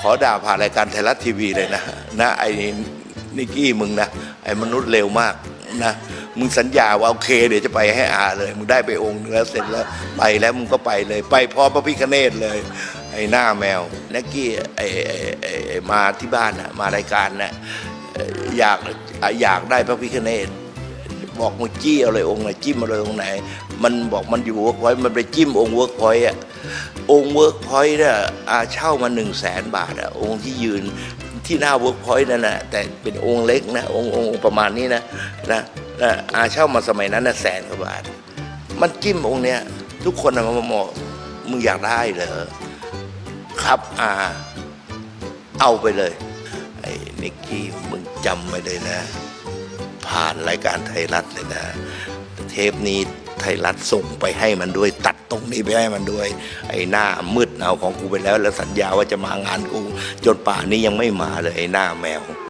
ขอด่าผ่านรายการไทยรัฐทีวีเลยนะนะไอ้นิกกี้มึงนะไอ้มนุษย์เร็วมากนะมึงสัญญาว่าโอเค เดี๋ยวจะไปให้อาเลย มึงได้ไปองค์นึงแล้วเสร็จแล้วไปแล้วมึงก็ไปเลย ไปพร้อมพระพิคเนตเลย ไอ้หน้าแมวนักกี้ไอ้ไอ้ไอ้มาที่บ้านนะมารายการนะเอ่ออยากอยากได้พระพิคเนต บอกมึงจี้อาเลยองค์ไหนจิ้มอาเลยองค์ไหน มันบอกมันอยู่เวิร์กพอยต์มันไปจิ้มองค์เวิร์กพอยต์อะองค์เวิร์กพอยต์เนี่ยอาเช่ามาหนึ่งแสนบาทอะองค์ที่ยืนที่หน้าเวิร์กพอยต์นั่นนะแต่เป็นองค์เล็กนะองค์องค์ประมาณนี้นะนะนะอาเช่ามาสมัยนั้นนะแสนกว่าบาท มันจิ้มองค์เนี้ยทุกคนนะมาบอกมึงอยากได้เหรอครับอาเอาไปเลยไอ้นิกกี้มึงจำไว้เลยนะ ผ่านรายการไทยรัฐเลยนะเทปนี้ไทยรัฐส่งไปให้มันด้วย ตัดตรงนี้ไปให้มันด้วย ไอ้หน้ามืดเอาของกูไปแล้ว แล้วสัญญาว่าจะมางานกู จนป่านนี้ยังไม่มาเลยไอ้หน้าแมว